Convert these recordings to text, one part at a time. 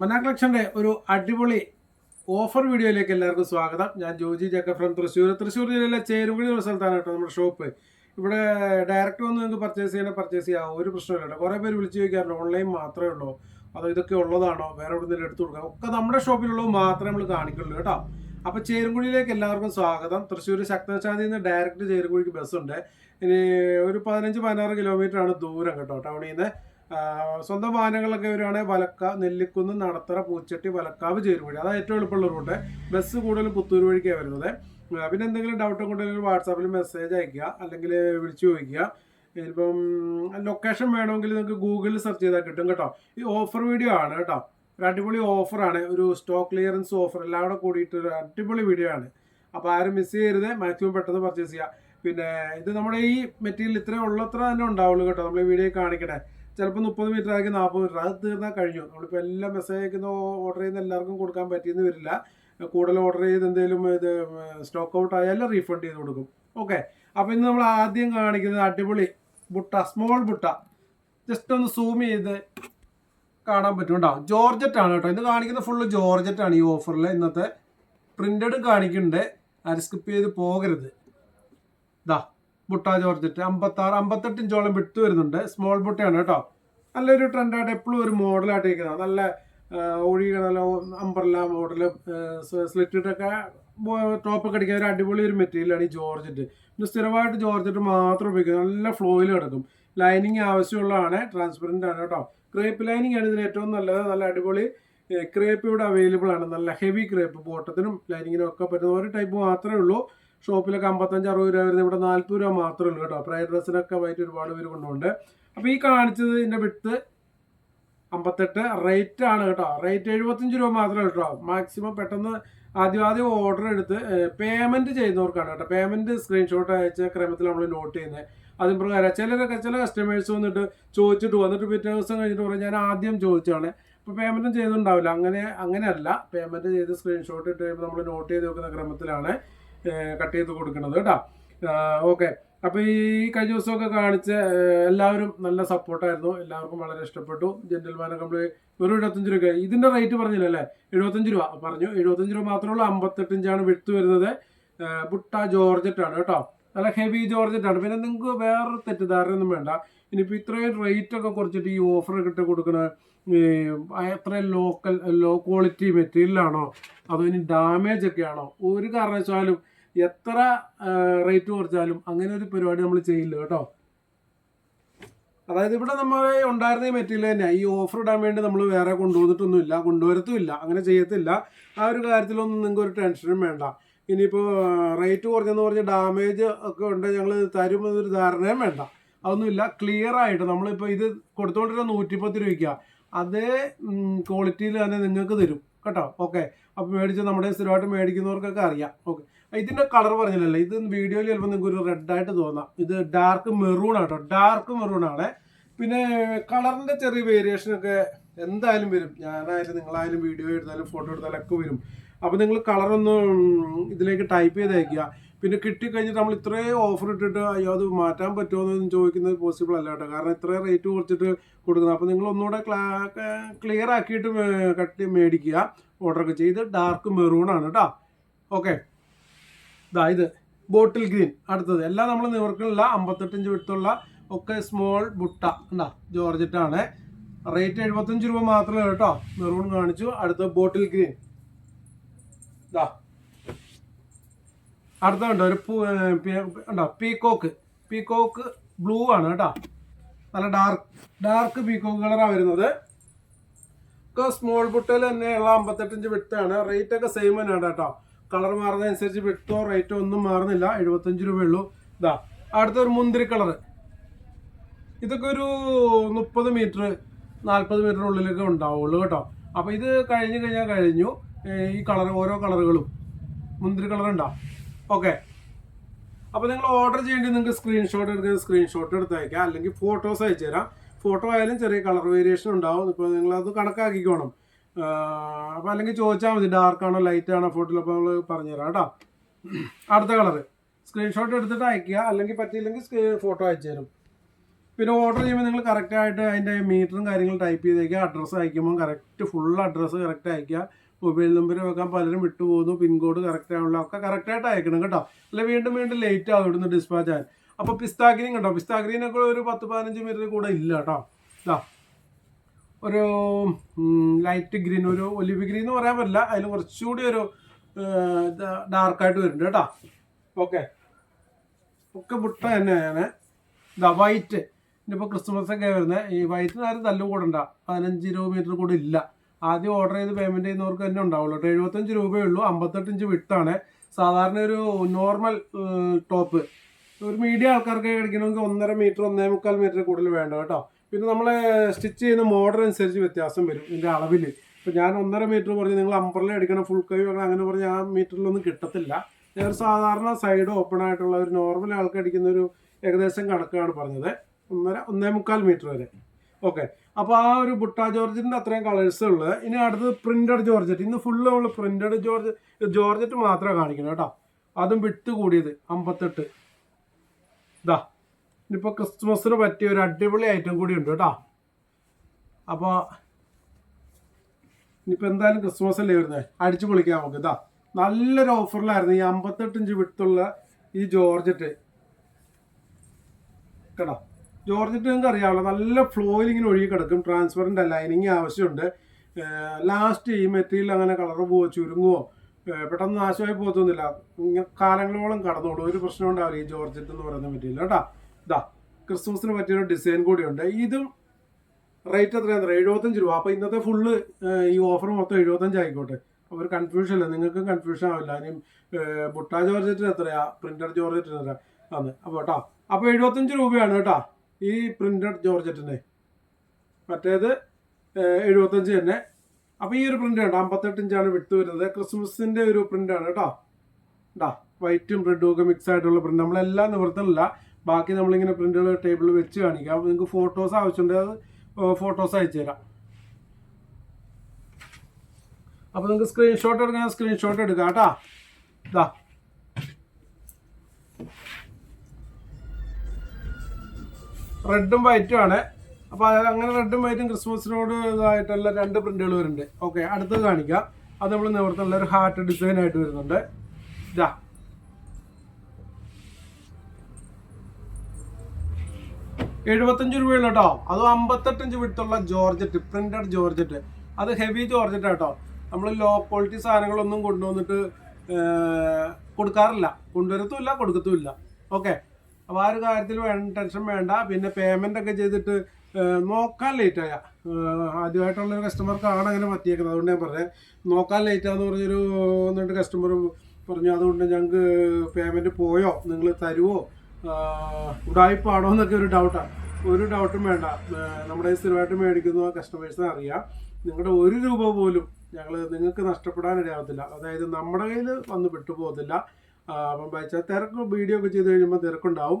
മന്നാ കളക്ഷന്റെ ഒരു അടിപൊളി ഓഫർ വീഡിയോയിലേക്ക് എല്ലാവർക്കും സ്വാഗതം. ഞാൻ ജോജി ജക്ക ഫ്രം തൃശ്ശൂർ. തൃശ്ശൂർ ജില്ലയിലെ ചേരുവിളി ഒരു സ്ഥലത്താണ് കേട്ടോ നമ്മുടെ ഷോപ്പ് ഇവിടെ ഡയറക്റ്റ് വന്ന് നിങ്ങൾക്ക് പർച്ചേസ് ചെയ്യണേ പർച്ചേസ് ചെയ്യാം ഒരു പ്രശ്നമില്ല കേട്ടോ. കുറേ പേര് വിളിച്ച് ചോദിക്കാറുണ്ട് ഓൺലൈൻ മാത്രമേ ഉള്ളൂ. അതോ ഇതൊക്കെ ഉള്ളതാണോ? വേറെ എവിടെ നിന്നെങ്കിലും എടുത്തു കൊടുക്കാം. ഒക്കെ നമ്മുടെ ഷോപ്പിലുള്ളത് മാത്രമേ നമ്മൾ കാണിക്കുള്ളൂ കേട്ടോ. അപ്പോൾ ചേരുകുഴിയിലേക്ക് എല്ലാവർക്കും സ്വാഗതം. തൃശ്ശൂർ ശക്തശാന്തിയിൽ നിന്ന് ഡയറക്റ്റ് ചേരുകുഴിക്ക് ബസ്സുണ്ട് ഇനി ഒരു പതിനഞ്ച് പതിനാറ് കിലോമീറ്റർ ആണ് ദൂരം കേട്ടോ ടൗണിൽ നിന്ന് സ്വന്തം വാഹനങ്ങളൊക്കെ വരുവാണെങ്കിൽ വലക്ക നെല്ലിക്കുന്ന് നടത്തറ പൂച്ചട്ടി വലക്കാവ് ചേരുവഴി. അതാണ് ഏറ്റവും എളുപ്പമുള്ള റൂട്ട്. ബസ് കൂടുതലും പുത്തൂർ വഴിക്കാണ് വരുന്നത്. പിന്നെ എന്തെങ്കിലും ഡൗട്ട് ഉണ്ടെങ്കിൽ വാട്സാപ്പിൽ മെസ്സേജ് അയക്കുക അല്ലെങ്കിൽ വിളിച്ചു ചോദിക്കുക. ഇപ്പം ലൊക്കേഷൻ വേണമെങ്കിൽ നിങ്ങൾക്ക് ഗൂഗിളിൽ സെർച്ച് ചെയ്താൽ കിട്ടും കേട്ടോ. ഈ ഓഫർ വീഡിയോ ആണ് കേട്ടോ. ഒരു അടിപൊളി ഓഫറാണ് ഒരു സ്റ്റോക്ക് ക്ലിയറൻസ് ഓഫർ എല്ലാം കൂടെ കൂടിയിട്ട് ഒരു അടിപൊളി വീഡിയോ ആണ്. അപ്പോൾ ആരും മിസ് ചെയ്യരുത്. മാക്സിമം പെട്ടെന്ന് പർച്ചേസ് ചെയ്യുക പിന്നെ ഇത് നമ്മുടെ ഈ മെറ്റീരിയൽ ഇത്രയും ഉള്ളത്ര തന്നെ ഉണ്ടാവുള്ളൂ കേട്ടോ. നമ്മൾ ഈ വീഡിയോ കാണിക്കണേ. ചിലപ്പോൾ മുപ്പത് മീറ്റർ ആക്കി നാൽപ്പത് മീറ്റർ. അത് തീർന്നാൽ കഴിഞ്ഞു. നമ്മളിപ്പോൾ എല്ലാം മെസ്സേജ് അയക്കുന്ന ഓർഡർ ചെയ്യുന്ന എല്ലാവർക്കും കൊടുക്കാൻ പറ്റിയെന്ന് വരില്ല. കൂടുതൽ ഓർഡർ ചെയ്ത് എന്തെങ്കിലും ഇത് സ്റ്റോക്ക് ഔട്ട് ആയാലും റീഫണ്ട് ചെയ്ത് കൊടുക്കും. ഓക്കെ അപ്പോൾ ഇന്ന് നമ്മൾ ആദ്യം കാണിക്കുന്നത് അടിപൊളി ബുട്ട സ്മോൾ ബുട്ട. ജസ്റ്റ് ഒന്ന് സൂം ചെയ്ത് കാണാൻ പറ്റും ജോർജറ്റ് ആണ് കേട്ടോ ഇത് കാണിക്കുന്ന ഫുള്ള് ജോർജറ്റ് ആണ് ഈ ഓഫറിൽ ഇന്നത്തെ പ്രിന്റഡ് കാണിക്കുന്നുണ്ട് അത് സ്കിപ്പ് ചെയ്ത് പോകരുത്. ഇതാ ബുട്ട ജോർജറ്റ്. അമ്പത്താറ് അമ്പത്തെട്ട് ഇഞ്ചോളം വിട്ട് വരുന്നുണ്ട്. സ്മോൾ ബുട്ടയാണ് കേട്ടോ. നല്ലൊരു ട്രെൻഡായിട്ട് എപ്പോഴും ഒരു മോഡലായിട്ട് ഇരിക്കുന്നത് നല്ല ഒഴിക നല്ല അമ്പർല മോഡൽ സ്ലിറ്റിട്ടൊക്കെ ടോപ്പൊക്കെ അടിക്കാൻ ഒരു അടിപൊളി ഒരു മെറ്റീരിയലാണ് ഈ ജോർജറ്റ്. പിന്നെ സ്ഥിരമായിട്ട് ജോർജറ്റ് മാത്രം ഉപയോഗിക്കുന്നത് നല്ല ഫ്ലോയിൽ കിടക്കും. ലൈനിങ് ആവശ്യമുള്ളതാണ്. ട്രാൻസ്പെറന്റ് ആണ് കേട്ടോ. ക്രേപ്പ് ലൈനിങ് ആണ് ഇതിന് ഏറ്റവും നല്ലത്. നല്ല അടിപൊളി ക്രേപ്പ് ഇവിടെ അവൈലബിൾ ആണ്. നല്ല ഹെവി ക്രേപ്പ് ബോട്ടത്തിനും ലൈനിങ്ങിനും ഒക്കെ പറ്റുന്ന ഒരു ടൈപ്പ് മാത്രമേ ഉള്ളൂ. ഷോപ്പിലൊക്കെ അമ്പത്തഞ്ച് അറുപത് രൂപ വരുന്നത്. ഇവിടെ നാൽപ്പത് രൂപ മാത്രമേ ഉള്ളൂ കേട്ടോ. പ്രൈഡ് ഡ്രസ്സിനൊക്കെ വൈറ്റ് ഒരുപാട് പേര് കൊണ്ടുപോകുന്നുണ്ട്. അപ്പോൾ ഈ കാണിച്ചത് ഇതിന്റെ വിട്ട് അമ്പത്തെട്ട് റേറ്റ് ആണ് കേട്ടോ. റേറ്റ് എഴുപത്തഞ്ച് രൂപ മാത്രമേ കേട്ടോ. മാക്സിമം പെട്ടെന്ന് ആദ്യം ആദ്യം ഓർഡർ എടുത്ത് പേയ്മെന്റ് ചെയ്യുന്നവർക്കാണ് കേട്ടോ. പേയ്മെന്റ് സ്ക്രീൻഷോട്ട് അയച്ച ക്രമത്തിൽ നമ്മൾ നോട്ട് ചെയ്യുന്നത്. അതിന് പ്രകാരം ചിലരൊക്കെ ചില കസ്റ്റമേഴ്സ് വന്നിട്ട് ചോദിച്ചിട്ട് വന്നിട്ട് പിറ്റേ ദിവസം കഴിഞ്ഞിട്ട് പറയും ഞാൻ ആദ്യം ചോദിച്ചാണ് അപ്പോൾ പേയ്മെന്റും ചെയ്തിട്ടുണ്ടാവില്ല. അങ്ങനെ അങ്ങനെയല്ല. പേയ്മെന്റ് ചെയ്ത് സ്ക്രീൻഷോട്ട് ഇട്ട് കഴിയുമ്പോൾ നമ്മൾ നോട്ട് ചെയ്ത് വെക്കുന്ന ക്രമത്തിലാണ്. കട്ട് ചെയ്ത് കൊടുക്കുന്നത് കേട്ടോ. ഓക്കെ. അപ്പോൾ ഈ കഴിഞ്ഞ ദിവസമൊക്കെ കാണിച്ച എല്ലാവരും നല്ല സപ്പോർട്ടായിരുന്നു. എല്ലാവർക്കും വളരെ ഇഷ്ടപ്പെട്ടു. ജെന്റൽമാൻ നമ്മൾ ഒരു എഴുപത്തഞ്ച് രൂപ ഇതിന്റെ റേറ്റ് പറഞ്ഞില്ലല്ലേ? എഴുപത്തഞ്ച് രൂപ. പറഞ്ഞു എഴുപത്തഞ്ച് രൂപ മാത്രമേ ഉള്ളൂ അമ്പത്തെട്ട് ഇഞ്ചാണ് വിട്ട് വരുന്നത് ബുട്ട ജോർജറ്റാണ് കേട്ടോ. നല്ല ഹെവി ജോർജറ്റാണ്. പിന്നെ നിങ്ങൾക്ക് വേറെ തെറ്റിദ്ധാരണയൊന്നും വേണ്ട. ഇനിയിപ്പോൾ ഇത്രയും റേറ്റ് ഒക്കെ കുറച്ചിട്ട് ഈ ഓഫർ കിട്ടി കൊടുക്കുന്ന അത്രയും ലോക്കൽ ലോ ക്വാളിറ്റി മെറ്റീരിയലാണോ? അതോ ഇനി ഡാമേജ് ഒക്കെയാണോ ഒരു കാരണവശാലും എത്ര റേറ്റ് കുറച്ചാലും അങ്ങനെ ഒരു പരിപാടി നമ്മൾ ചെയ്യില്ല കേട്ടോ. അതായത് ഇവിടെ നമ്മൾ ഉണ്ടായിരുന്ന ഈ മെറ്റീരിയൽ തന്നെ. ഈ ഓഫർ ഇടാൻ വേണ്ടി നമ്മൾ വേറെ കൊണ്ടുവന്നിട്ടൊന്നുമില്ല കൊണ്ടുവരത്തുമില്ല അങ്ങനെ ചെയ്യത്തില്ല. ആ ഒരു കാര്യത്തിലൊന്നും നിങ്ങൾക്ക് ഒരു ടെൻഷനും വേണ്ട. ഇനിയിപ്പോൾ റേറ്റ് കുറഞ്ഞെന്ന് പറഞ്ഞ് ഡാമേജ് ഒക്കെ ഉണ്ട് ഞങ്ങൾ തരുമെന്നൊരു ധാരണയും വേണ്ട. അതൊന്നുമില്ല ക്ലിയർ ആയിട്ട് നമ്മളിപ്പോൾ ഇത് കൊടുത്തുകൊണ്ടിരുന്ന നൂറ്റിപ്പത്ത് രൂപയ്ക്കാണ് അതേ ക്വാളിറ്റിയിൽ തന്നെ നിങ്ങൾക്ക് തരും. കേട്ടോ? ഓക്കെ അപ്പോൾ മേടിച്ച് നമ്മുടെ സ്ഥിരമായിട്ട് മേടിക്കുന്നവർക്കൊക്കെ അറിയാം. ഓക്കെ ഇതിന്റെ കളർ പറഞ്ഞില്ലല്ലോ. ഇത് വീഡിയോയിൽ ചിലപ്പോൾ നിങ്ങൾക്ക് ഒരു റെഡ് ആയിട്ട് തോന്നാം. ഇത് ഡാർക്ക് മെറൂൺ ആട്ടോ ഡാർക്ക് മെറൂൺ ആണ്. പിന്നെ കളറിന്റെ ചെറിയ വേരിയേഷൻ ഒക്കെ എന്തായാലും വരും. ഞാനായാലും നിങ്ങളായാലും വീഡിയോ എടുത്താലും ഫോട്ടോ എടുത്താലും ഒക്കെ വരും. അപ്പോൾ നിങ്ങൾ കളറൊന്ന് ഇതിലേക്ക് ടൈപ്പ് ചെയ്ത് അയക്കുക പിന്നെ കിട്ടിക്കഴിഞ്ഞിട്ട് നമ്മൾ ഇത്രയും ഓഫർ ഇട്ടിട്ട് അയ്യോ അത് മാറ്റാൻ പറ്റുമോ ചോദിക്കുന്നത് പോസിബിൾ അല്ല കേട്ടോ കാരണം ഇത്രയും റേറ്റ് കുറച്ചിട്ട് കൊടുക്കുന്നത്. അപ്പോൾ നിങ്ങൾ ഒന്നുകൂടെ ക്ലിയർ ആക്കിയിട്ട് കട്ടി മേടിക്കുക. ഓർഡറൊക്കെ ചെയ്ത് ഡാർക്ക് മെറൂൺ ആണ് കേട്ടോ ഓക്കെ ഇതാ ഇത് ബോട്ടിൽ ഗ്രീൻ അടുത്തത്. എല്ലാം നമ്മൾ നിവർക്കുള്ള അമ്പത്തെട്ടഞ്ച് വിട്ടുള്ള ഒക്കെ സ്മോൾ ബുട്ട. എന്താ ജോർജറ്റ് ആണ് റേറ്റ് എഴുപത്തഞ്ച് രൂപ മാത്രമേ കേട്ടോ. മെറൂൺ കാണിച്ചു. അടുത്ത ബോട്ടിൽ ഗ്രീൻ. ഇതാ അടുത്തുണ്ട് ഒരു ഉണ്ടോ പീക്കോക്ക് പീക്കോക്ക് ബ്ലൂ ആണ് കേട്ടോ. നല്ല ഡാർക്ക് ഡാർക്ക് പീക്കോക്ക് കളറാണ് വരുന്നത്. ഒക്കെ സ്മോൾ ബുട്ടയിൽ തന്നെയുള്ള അമ്പത്തെട്ടഞ്ച് വിട്ടാണ്. റേറ്റ് ഒക്കെ സെയിം തന്നെയാണ് കേട്ടോ. കളർ മാറുന്നതനുസരിച്ച് വിട്ടോ റേറ്റോ ഒന്നും മാറുന്നില്ല. എഴുപത്തഞ്ച് രൂപയുള്ളൂ ഇതാ അടുത്തൊരു മുന്തിരി കളർ ഇതൊക്കെ ഒരു മുപ്പത് മീറ്റർ നാൽപ്പത് മീറ്റർ ഉള്ളിലൊക്കെ ഉണ്ടാവുള്ളൂ കേട്ടോ. അപ്പോൾ ഇത് കഴിഞ്ഞ് കഴിഞ്ഞാൽ കഴിഞ്ഞു. ഈ കളർ ഓരോ കളറുകളും. മുന്തിരി കളർ ഉണ്ടോ ഓക്കെ. അപ്പോൾ നിങ്ങൾ ഓർഡർ ചെയ്യേണ്ടി നിങ്ങൾക്ക് സ്ക്രീൻഷോട്ട് എടുക്കുന്ന സ്ക്രീൻഷോട്ട് എടുത്ത് അയക്കാം അല്ലെങ്കിൽ ഫോട്ടോസ് അയച്ചു തരാം ഫോട്ടോ ആയാലും ചെറിയ കളർ വേരിയേഷൻ ഉണ്ടാവും. ഇപ്പോൾ നിങ്ങളത് കണക്കാക്കിക്കോണം. അപ്പോൾ അല്ലെങ്കിൽ ചോദിച്ചാൽ മതി ഡാർക്ക് ആണോ ലൈറ്റ് ആണോ ഫോട്ടോയിൽ അപ്പോൾ നമ്മൾ പറഞ്ഞുതരാം കേട്ടോ. അടുത്ത കളർ സ്ക്രീൻഷോട്ട് എടുത്തിട്ട് അയക്കുക അല്ലെങ്കിൽ പറ്റിയില്ലെങ്കിൽ ഫോട്ടോ അയച്ചു തരും പിന്നെ ഓർഡർ ചെയ്യുമ്പോൾ നിങ്ങൾ കറക്റ്റ് ആയിട്ട് അതിന്റെ മീറ്ററും കാര്യങ്ങളും ടൈപ്പ് ചെയ്തേക്കുക. അഡ്രസ്സ് അയക്കുമ്പോൾ കറക്റ്റ് ഫുൾ അഡ്രസ്സ് കറക്റ്റ് അയക്കുക മൊബൈൽ നമ്പർ വെക്കാൻ പലരും വിട്ടുപോകുന്നു. പിൻകോഡ് കറക്റ്റ് ആണല്ലോ ഒക്കെ കറക്റ്റായിട്ട് അയക്കണം കേട്ടോ. അല്ല വീണ്ടും വീണ്ടും ലേറ്റ് ആവും ഇവിടുന്ന് ഡിസ്പാച്ച് ആയാൽ അപ്പോൾ പിസ്താഗ്രീൻ കണ്ടോ? പിസ്താഗ്രീനൊക്കെ ഒരു പത്ത് പതിനഞ്ച് മീറ്റർ കൂടെ ഇല്ല കേട്ടോ. ഇതാ. ഒരു ലൈറ്റ് ഗ്രീൻ ഒരു ഒലിവ് ഗ്രീൻ എന്ന് പറയാൻ പറ്റില്ല. അതിൽ കുറച്ചുകൂടി ഒരു ഡാർക്കായിട്ട് വരുന്നുണ്ട് കേട്ടോ. ഓക്കെ ഒക്കെ മുട്ട തന്നെയാണ്. ഇതാ വൈറ്റ് ഇനിയിപ്പോൾ ക്രിസ്മസ് ഒക്കെ വരുന്നത് ഈ വൈറ്റിന് ആരും തല്ല് കൂടണ്ട. പതിനഞ്ച് രൂപ മീറ്റർ കൂടെ ഇല്ല. ആദ്യം ഓർഡർ ചെയ്ത് പേയ്മെന്റ് ചെയ്യുന്നവർക്ക് തന്നെ ഉണ്ടാവുള്ളൂ കേട്ടോ. എഴുപത്തഞ്ച് രൂപയേ ഉള്ളൂ. അമ്പത്തെട്ട് ഇഞ്ച് വിട്ടാണ് സാധാരണ ഒരു നോർമൽ ടോപ്പ് ഒരു മീഡിയം ആൾക്കാർക്ക് കഴിക്കണമെങ്കിൽ ഒന്നര മീറ്റർ ഒന്നേ മുക്കാൽ മീറ്റർ കൂടുതൽ വേണ്ട കേട്ടോ. പിന്നെ നമ്മൾ സ്റ്റിച്ച് ചെയ്യുന്ന മോഡൽ അനുസരിച്ച് വ്യത്യാസം വരും ഇതിന്റെ അളവിൽ ഇപ്പോൾ ഞാൻ ഒന്നര മീറ്റർ പറഞ്ഞ് നിങ്ങൾ അമ്പറിൽ അടിക്കണം ഫുൾ കൈ വെക്കണം അങ്ങനെ പറഞ്ഞ് ആ മീറ്ററിലൊന്നും കിട്ടത്തില്ല. ഞാൻ സാധാരണ സൈഡ് ഓപ്പൺ ആയിട്ടുള്ള ഒരു നോർമൽ ആൾക്ക് അടിക്കുന്ന ഒരു ഏകദേശം കണക്കാണ് പറഞ്ഞത്. ഒന്നര ഒന്നേ മുക്കാൽ മീറ്റർ വരെ. ഓക്കെ അപ്പോൾ ആ ഒരു ബുട്ട ജോർജറ്റിന്റെ അത്രയും കളേഴ്സ് ഉള്ളത്. ഇനി അടുത്തത് പ്രിന്റഡ് ജോർജറ്റ്. ഇന്ന് ഫുള്ള് നമ്മൾ പ്രിന്റഡ് ജോർജ് ജോർജറ്റ് മാത്രമേ കാണിക്കണം കേട്ടോ. അതും വിട്ട് കൂടിയത് അമ്പത്തെട്ട്. ഇതാ ഇനിയിപ്പോൾ ക്രിസ്മസിന് പറ്റിയ ഒരു അടിപൊളി ഐറ്റം കൂടി ഉണ്ട് കേട്ടോ. അപ്പോൾ ഇനിയിപ്പോൾ എന്തായാലും ക്രിസ്മസ് അല്ലേ വരുന്നത് അടിച്ചു പൊളിക്കാം നമുക്ക്. ഇതാ നല്ലൊരു ഓഫറിലായിരുന്നു ഈ അമ്പത്തെട്ട് ഇഞ്ച് വിട്ടുള്ള ഈ ജോർജറ്റ്. കേട്ടോ? ജോർജറ്റ് നിങ്ങൾക്ക് അറിയാമല്ലോ നല്ല ഫ്ലോയിൽ ഇങ്ങനെ ഒഴുകി കിടക്കും. ട്രാൻസ്പെറന്റ് ലൈനിങ് ആവശ്യമുണ്ട്. ലാസ്റ്റ് ഈ മെറ്റീരിയൽ അങ്ങനെ കളർ പോവോ ചുരുങ്ങുവോ പെട്ടെന്ന് നാശമായി പോകത്തൊന്നുമില്ല ഇങ്ങനെ കാലങ്ങളോളം കടന്നോളൂ. ഒരു പ്രശ്നം ഉണ്ടാവില്ല ഈ ജോർജറ്റ് എന്ന് പറയുന്ന മെറ്റീരിയൽ കേട്ടോ? ഇതാ ക്രിസ്മസിന് പറ്റിയൊരു ഡിസൈൻ കൂടിയുണ്ട്. ഇതും റേറ്റ് എത്രയാണ് എഴുപത്തഞ്ച് രൂപ. അപ്പോൾ ഇന്നത്തെ ഫുള്ള് ഈ ഓഫർ മൊത്തം എഴുപത്തഞ്ച് ആയിക്കോട്ടെ. ഒരു കൺഫ്യൂഷൻ ഇല്ല. നിങ്ങൾക്കും കൺഫ്യൂഷൻ ആവില്ല. ഇനി ബുട്ട ജോർജറ്റിന് എത്രയാ? പ്രിന്റഡ് ജോർജറ്റിന് എത്ര ആണ്. അപ്പോൾ കേട്ടോ അപ്പോൾ എഴുപത്തഞ്ച് രൂപയാണ് കേട്ടോ ഈ പ്രിന്റഡ് ജോർജറ്റിന്. മറ്റേത് എഴുപത്തഞ്ച് തന്നെ. അപ്പോൾ ഈ ഒരു പ്രിന്റ് ഉണ്ട് അമ്പത്തെട്ട് ഇഞ്ചാണ് വിട്ട് വരുന്നത്. ക്രിസ്മസിന്റെ ഒരു പ്രിന്റാണ് കേട്ടോ ഇതാ വൈറ്റും റെഡും ഒക്കെ മിക്സ് ആയിട്ടുള്ള പ്രിന്റ് നമ്മളെല്ലാം നിവർത്തണില്ല ബാക്കി നമ്മളിങ്ങനെ പ്രിന്റുകൾ ടേബിളിൽ വെച്ച് കാണിക്കാം. നിങ്ങൾക്ക് ഫോട്ടോസ് ആവശ്യമുണ്ടെങ്കിൽ അത് ഫോട്ടോസ് അയച്ചു തരാം. അപ്പോൾ നിങ്ങൾക്ക് സ്ക്രീൻഷോട്ട് എടുക്കാൻ സ്ക്രീൻഷോട്ട് എടുക്കാം കേട്ടോ. ഇതാ റെഡും വൈറ്റും ആണ്. അപ്പോൾ അങ്ങനെ റെഡും വൈറ്റും ക്രിസ്മസിനോട് ഇതായിട്ടുള്ള രണ്ട് പ്രിന്റുകൾ വരുന്നുണ്ട്. ഓക്കെ അടുത്തത് കാണിക്കാം. അത് നമ്മൾ നിവർത്തുള്ള ഒരു ഹാർട്ട് ഡിസൈൻ ആയിട്ട് വരുന്നുണ്ട്. ഇതാ എഴുപത്തഞ്ച് രൂപയുള്ള കേട്ടോ. അത് അമ്പത്തെട്ടഞ്ച് വിട്ടുള്ള ജോർജറ്റ് പ്രിന്റഡ് ജോർജറ്റ്. അത് ഹെവി ജോർജറ്റ് കേട്ടോ. നമ്മൾ ലോ ക്വാളിറ്റി സാധനങ്ങളൊന്നും കൊണ്ടുവന്നിട്ട് കൊടുക്കാറില്ല. കൊണ്ടുവരത്തുമില്ല കൊടുക്കത്തുമില്ല. ഓക്കെ അപ്പോൾ ആ ഒരു കാര്യത്തിൽ വേണ്ട ടെൻഷൻ വേണ്ട. പിന്നെ പേയ്മെന്റ് ഒക്കെ ചെയ്തിട്ട് നോക്കാൻ ലേറ്റായ ആദ്യമായിട്ടുള്ളൊരു കസ്റ്റമർക്കാണ് അങ്ങനെ പറ്റിയേക്കുന്നത്. അതുകൊണ്ട് ഞാൻ പറഞ്ഞത് നോക്കാൻ ലേറ്റാന്ന് പറഞ്ഞൊരു എന്നിട്ട് കസ്റ്റമർ പറഞ്ഞു അതുകൊണ്ട് ഞങ്ങൾക്ക് പേയ്മെന്റ് പോയോ? നിങ്ങൾ തരുമോ ഉടായ്പാണോ എന്നൊക്കെ ഒരു ഡൗട്ടാണ് ഒരു ഡൗട്ടും വേണ്ട. നമ്മുടെ സ്ഥിരമായിട്ട് മേടിക്കുന്ന കസ്റ്റമേഴ്സിനെ അറിയാം. നിങ്ങളുടെ ഒരു രൂപ പോലും ഞങ്ങൾ നിങ്ങൾക്ക് നഷ്ടപ്പെടാൻ ഇടയാവത്തില്ല. അതായത് നമ്മുടെ കയ്യിൽ വന്ന് വിട്ടുപോകത്തില്ല. അപ്പം വെച്ചാൽ തിരക്ക് വീഡിയോ ഒക്കെ ചെയ്ത് കഴിയുമ്പോൾ തിരക്കുണ്ടാവും.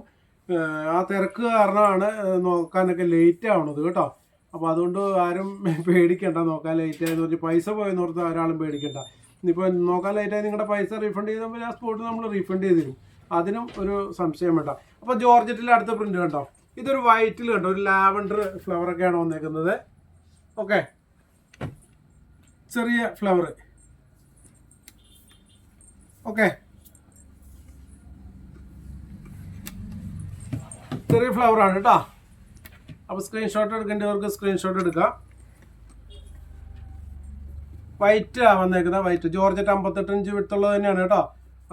ആ തിരക്ക് കാരണമാണ് നോക്കാനൊക്കെ ലേറ്റ് ആവണത് കേട്ടോ. അപ്പോൾ അതുകൊണ്ട് ആരും പേടിക്കണ്ട. നോക്കാൻ ലേറ്റ് ആയെന്ന് പറഞ്ഞ് പൈസ പോയെന്ന് ഓർത്ത് ഒരാളും പേടിക്കണ്ട. ഇനിയിപ്പോൾ നോക്കാൻ ലേറ്റായി നിങ്ങളുടെ പൈസ റീഫണ്ട് ചെയ്തപ്പോൾ ആ സ്പോട്ട് നമ്മൾ റീഫണ്ട് ചെയ്തിരും അതിനും ഒരു സംശയം വേണ്ട. അപ്പോൾ ജോർജറ്റിൽ അടുത്ത പ്രിന്റ് കണ്ടോ? ഇതൊരു വൈറ്റിൽ കണ്ടോ? ഒരു ലാവൻഡർ ഫ്ലവർ ഒക്കെയാണ് വന്നേക്കുന്നത്. ഓക്കെ ചെറിയ ഫ്ലവർ ഓക്കെ ചെറിയ ആണ് കേട്ടോ. അപ്പോൾ സ്ക്രീൻഷോട്ട് എടുക്കേണ്ടവർക്ക് സ്ക്രീൻഷോട്ട് എടുക്കാം. വൈറ്റ് ആ വന്നേക്കുന്നത്. വൈറ്റ് ജോർജറ്റ് അമ്പത്തെട്ടഞ്ച് വിട്ടുള്ളത് തന്നെയാണ് കേട്ടോ.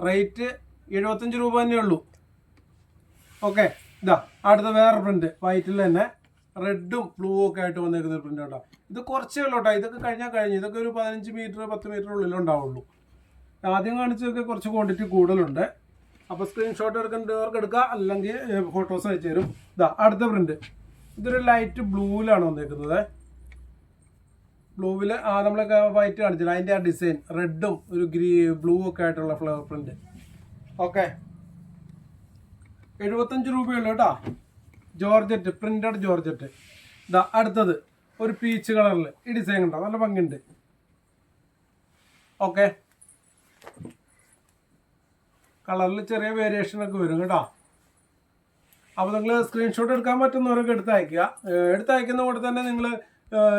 റേറ്റ് എഴുപത്തഞ്ച് രൂപ തന്നെ ഉള്ളൂ ഓക്കെ ഇതാ അടുത്ത വേറെ പ്രിന്റ് വൈറ്റിൽ തന്നെ റെഡും ബ്ലൂ ഒക്കെ ആയിട്ട് വന്നേക്കുന്ന ഒരു പ്രിന്റ് കേട്ടോ ഇത് കുറച്ചേ ഉള്ളൂ കേട്ടോ ഇതൊക്കെ കഴിഞ്ഞാൽ കഴിഞ്ഞു. ഇതൊക്കെ ഒരു പതിനഞ്ച് മീറ്റർ പത്ത് മീറ്റർ ഉള്ളിൽ ഉണ്ടാവുള്ളൂ. ആദ്യം കാണിച്ചതൊക്കെ കുറച്ച് ക്വാണ്ടിറ്റി കൂടുതലുണ്ട്. അപ്പോൾ സ്ക്രീൻഷോട്ട് എടുക്കേണ്ടവർക്ക് എടുക്കുക അല്ലെങ്കിൽ ഫോട്ടോസ് അയച്ചു തരും. ഇതാ അടുത്ത പ്രിന്റ് ഇതൊരു ലൈറ്റ് ബ്ലൂവിലാണ് വന്നേക്കുന്നത്. ബ്ലൂവിൽ ആ നമ്മളൊക്കെ വൈറ്റ് കാണിച്ചില്ല? അതിന്റെ ആ ഡിസൈൻ റെഡും ഒരു ഗ്രീ ബ്ലൂ ഒക്കെ ആയിട്ടുള്ള ഫ്ലവർ പ്രിന്റ് ഓക്കെ എഴുപത്തഞ്ച് രൂപയുള്ളൂ കേട്ടോ. Georgette printed georgette. ഇതാ അടുത്തത്. ഒരു പീച്ച് കളറിൽ ഈ ഡിസൈൻ ഉണ്ടോ നല്ല ഭംഗിയുണ്ട്. ഓക്കെ കളറിൽ ചെറിയ വേരിയേഷൻ ഒക്കെ വരും കേട്ടോ. അപ്പോൾ നിങ്ങൾ സ്ക്രീൻഷോട്ട് എടുക്കാൻ പറ്റുന്നവരൊക്കെ എടുത്ത് അയക്കുക ഏഹ് എടുത്ത് അയക്കുന്ന കൂടെ തന്നെ നിങ്ങൾ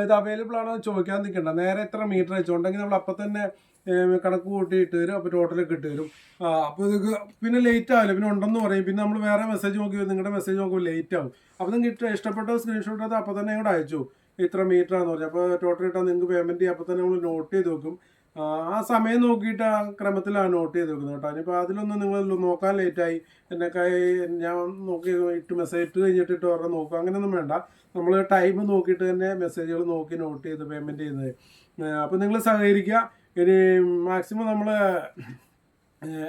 ഇത് അവൈലബിൾ ആണോ ചോദിക്കാൻ നിൽക്കണ്ട നേരെ എത്ര മീറ്റർ വെച്ചുണ്ടെങ്കിൽ നമ്മൾ അപ്പം തന്നെ കണക്ക് കൂട്ടി ഇട്ട് തരും അപ്പോൾ ടോട്ടലൊക്കെ ഇട്ട് തരും അപ്പോൾ ഇത് പിന്നെ ലേറ്റ് ആവില്ല. പിന്നെ ഉണ്ടെന്ന് പറയും. പിന്നെ നമ്മൾ വേറെ മെസ്സേജ് നോക്കി നിങ്ങളുടെ മെസ്സേജ് നോക്കുമ്പോൾ ലേറ്റ് ആവും. അപ്പോൾ നിങ്ങൾക്ക് ഇഷ്ടപ്പെട്ട സ്ക്രീൻഷോട്ട് അത് അപ്പോൾ തന്നെ ഇങ്ങോട്ട് അയച്ചു. ഇത്ര മീറ്റർ ആണെന്ന് പറഞ്ഞു. അപ്പോൾ ടോട്ടൽ ഇട്ടാൽ നിങ്ങൾക്ക് പേയ്മെന്റ് അപ്പോൾ തന്നെ നമ്മൾ നോട്ട് ചെയ്ത് വെക്കും. ആ, സമയം നോക്കിയിട്ട് ആ ക്രമത്തിലാണ് നോട്ട് ചെയ്ത് വെക്കുന്നത് കേട്ടോ. ഇനിയിപ്പോൾ അതിലൊന്നും നിങ്ങൾ നോക്കാൻ ലേറ്റായി എന്നെക്കായി ഞാൻ നോക്കി ഇട്ട് മെസ്സേജ് ഇട്ട് കഴിഞ്ഞിട്ട് ഇട്ട് പറഞ്ഞാൽ നോക്കുക അങ്ങനെയൊന്നും വേണ്ട. നമ്മൾ ടൈം നോക്കിയിട്ട് തന്നെ മെസ്സേജുകൾ നോക്കി നോട്ട് ചെയ്ത് പേയ്മെന്റ് ചെയ്യുന്നത്. അപ്പോൾ നിങ്ങൾ സഹകരിക്കുക. ഇനി മാക്സിമം നമ്മൾ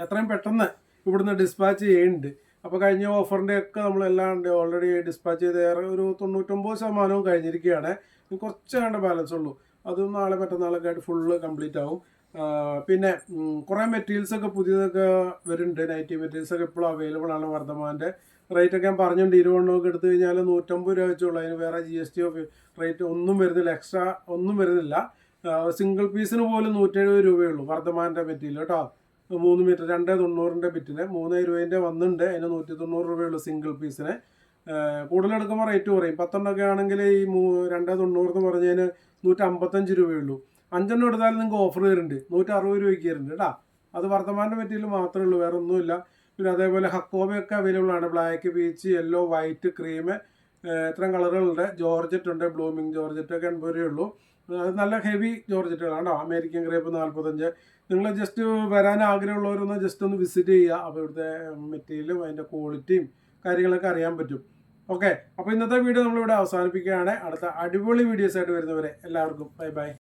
എത്രയും പെട്ടെന്ന് ഇവിടുന്ന് ഡിസ്പാച്ച് ചെയ്യുന്നുണ്ട് അപ്പോൾ കഴിഞ്ഞ ഓഫറിന്റെ ഒക്കെ നമ്മളെല്ലാം ഓൾറെഡി ഡിസ്പാച്ച് ചെയ്ത് ഏറെ ഒരു തൊണ്ണൂറ്റൊമ്പത് ശതമാനവും കഴിഞ്ഞിരിക്കുകയാണ്. ഇനി കുറച്ച് കണ്ട ബാലൻസ് ഉള്ളൂ. അതും നാളെ മറ്റന്നാളൊക്കെ ആയിട്ട് ഫുള്ള് കംപ്ലീറ്റ് ആവും. പിന്നെ കുറേ മെറ്റീരിയൽസ് ഒക്കെ പുതിയതൊക്കെ വരുന്നുണ്ട്. നൈറ്റി മെറ്റീരിയൽസ് ഒക്കെ ഇപ്പോഴും അവൈലബിൾ ആണ് വർദ്ധമാന്റെ. റേറ്റ് ഒക്കെ ഞാൻ പറഞ്ഞുകൊണ്ട് ഇരുപണ്ണമൊക്കെ എടുത്തു കഴിഞ്ഞാൽ നൂറ്റമ്പത് രൂപ വെച്ചുള്ളൂ അതിന് വേറെ ജി എസ് ടി റേറ്റ് ഒന്നും വരുന്നില്ല. എക്സ്ട്രാ ഒന്നും വരുന്നില്ല. സിംഗിൾ പീസിന് പോലും നൂറ്റെഴുപത് രൂപയുള്ളൂ വർദ്ധമാന്റെ മെറ്റീരിയൽ കേട്ടോ? മൂന്ന് മീറ്റർ രണ്ട് തൊണ്ണൂറിന്റെ ബിറ്റിന് മൂന്ന് രൂപേന്റെ വന്നിട്ടുണ്ട് അതിന് നൂറ്റി തൊണ്ണൂറ് രൂപയുള്ളൂ സിംഗിൾ പീസിന് കൂടുതലെടുക്കുമ്പോൾ റേറ്റ് കുറയും. പത്തെണ്ണമൊക്കെ ആണെങ്കിൽ ഈ മൂ രണ്ട് തൊണ്ണൂറ് എന്ന് പറഞ്ഞതിന് നൂറ്റമ്പത്തഞ്ച് രൂപയുള്ളൂ. അഞ്ചെണ്ണം എടുത്താലും നിങ്ങൾക്ക് ഓഫർ വരുന്നുണ്ട്. നൂറ്റി അറുപത് രൂപയ്ക്ക് വരുന്നുണ്ട് കേട്ടോ? അത് വർത്തമാന മെറ്റീരിയൽ മാത്രമേ ഉള്ളൂ വേറെ ഒന്നുമില്ല. പിന്നെ അതേപോലെ ഹക്കോബയൊക്കെ അവൈലബിൾ ആണ്. Black peach yellow white cream ഇത്രയും കളറുകളുണ്ട് ജോർജറ്റ് ഉണ്ട് ബ്ലൂമിങ് ജോർജറ്റ് ഒക്കെ എൺപത് രൂപയുള്ളൂ അത് നല്ല ഹെവി ജോർജറ്റുകളാണ് കേട്ടോ. അമേരിക്കൻ ഗ്രേപ്പ് നാൽപ്പത്തഞ്ച് നിങ്ങൾ ജസ്റ്റ് വരാൻ ആഗ്രഹമുള്ളവരൊന്ന് ജസ്റ്റ് ഒന്ന് വിസിറ്റ് ചെയ്യുക. അപ്പോൾ ഇവിടുത്തെ മെറ്റീരിയലും അതിന്റെ ക്വാളിറ്റിയും കാര്യങ്ങളൊക്കെ അറിയാൻ പറ്റും. ഓക്കെ അപ്പോൾ ഇന്നത്തെ വീഡിയോ നമ്മളിവിടെ അവസാനിപ്പിക്കുകയാണ്. അടുത്ത അടിപൊളി വീഡിയോസ് ആയിട്ട് വരുന്നവരെ എല്ലാവർക്കും. Bye bye